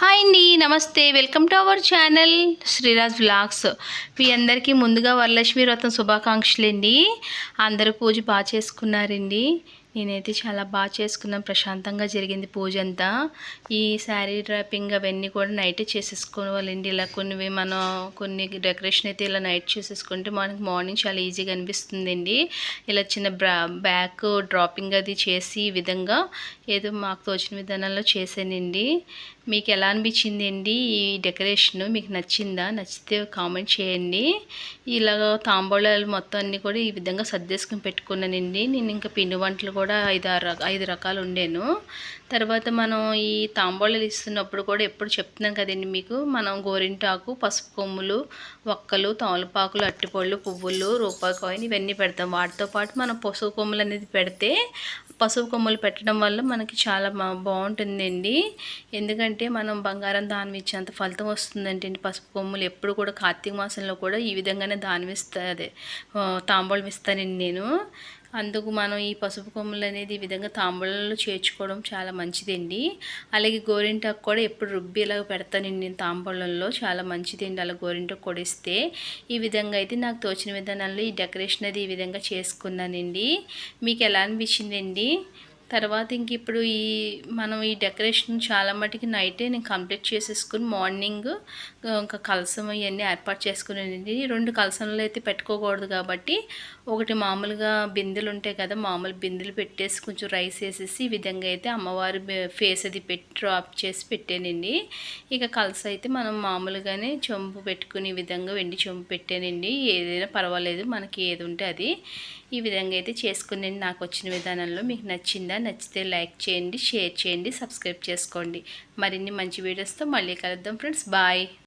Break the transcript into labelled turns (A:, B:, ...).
A: Hi అండి నమస్తే. Welcome to our channel Sreeraj vlogs. మీ అందరికీ ముందుగా వరలక్ష్మి వ్రతం శుభాకాంక్షలు అండి అందరూ పూజ బాగా చేసుకున్నారండి. నేనైతే చాలా బాగా చేసుకున్నాను. ప్రశాంతంగా జరిగింది పూజ అంతా ఈ శారీ డ్రాపింగ్ అవన్నీ కూడా నైటే చేసేసుకోవాలండి. ఇలా కొన్ని మనం కొన్ని డెకరేషన్ అయితే ఇలా నైట్ చేసేసుకుంటే మనకి మార్నింగ్ చాలా ఈజీగా అనిపిస్తుందండి. ఇలా చిన్న బ్రా బ్యాక్ డ్రాపింగ్ అది చేసి ఈ విధంగా ఏదో మాకు తోచిన విధానంలో చేశానండి. మీకు ఎలా అనిపించింది అండి ఈ డెకరేషన్? మీకు నచ్చిందా? నచ్చితే కామెంట్ చేయండి. ఇలాగ తాంబూలాలు మొత్తం అన్నీ కూడా ఈ విధంగా సర్దేసుకుని పెట్టుకున్నానండి. నేను ఇంకా పిండి వంటలు కూడా ఐదు ఆరు ఐదు రకాలు ఉండేను. తర్వాత మనం ఈ తాంబూలాలు ఇస్తున్నప్పుడు కూడా ఎప్పుడు చెప్తున్నాం కదండి మీకు. మనం గోరింటాకు పసుపు కొమ్ములు ఒక్కలు తమలపాకులు అట్టిపళ్ళు పువ్వులు రూపాయి కాయిన్ ఇవన్నీ పెడతాం. వాటితో పాటు మనం పసుపు కొమ్ములు అనేది పెడితే పసుపు కొమ్ములు పెట్టడం వల్ల మనకి చాలా బాగుంటుందండి. ఎందుకంటే మనం బంగారం దానం ఇచ్చేంత ఫలితం వస్తుందంటే పసుపు కొమ్ములు. ఎప్పుడు కూడా కార్తీక మాసంలో కూడా ఈ విధంగానే దానం ఇస్తా అదే తాంబూలం ఇస్తానండి నేను. అందుకు మనం ఈ పసుపు కొమ్ములు అనేది ఈ విధంగా తాంబూలంలో చేర్చుకోవడం చాలా మంచిదండి. అలాగే గోరింటాకు కూడా ఎప్పుడు రుబ్బి ఇలాగ పెడతానండి నేను తాంబూలంలో. చాలా మంచిదండి అలా గోరింటాకు కూడా ఇస్తే ఈ విధంగా అయితే నాకు తోచిన విధానంలో ఈ డెకరేషన్ అది ఈ విధంగా చేసుకున్నానండి. మీకు ఎలా అనిపించిందండి? తర్వాత ఇంక ఇప్పుడు ఈ మనం ఈ డెకరేషన్ చాలా మటుకి నైటే నేను కంప్లీట్ చేసేసుకుని మార్నింగ్ ఇంకా కలసం ఇవన్నీ ఏర్పాటు చేసుకునేది రెండు కలసంలో అయితే పెట్టుకోకూడదు కాబట్టి ఒకటి మామూలుగా బిందెలు ఉంటాయి కదా మామూలు బిందెలు పెట్టేసి కొంచెం రైస్ వేసేసి ఈ విధంగా అయితే అమ్మవారి ఫేస్ అది పెట్టి డ్రాప్ చేసి పెట్టానండి. ఇక కలస అయితే మనం మామూలుగానే చెంపు పెట్టుకుని విధంగా వెండి చెంపు పెట్టానండి. ఏదైనా పర్వాలేదు మనకి ఏది ఉంటే అది. ఈ విధంగా అయితే చేసుకునేది నాకు వచ్చిన విధానంలో మీకు నచ్చిందా నచ్చితే లైక్ చేయండి షేర్ చేయండి సబ్స్క్రైబ్ చేసుకోండి. మరిన్ని మంచి వీడియోస్తో మళ్ళీ కలుద్దాం ఫ్రెండ్స్. బాయ్.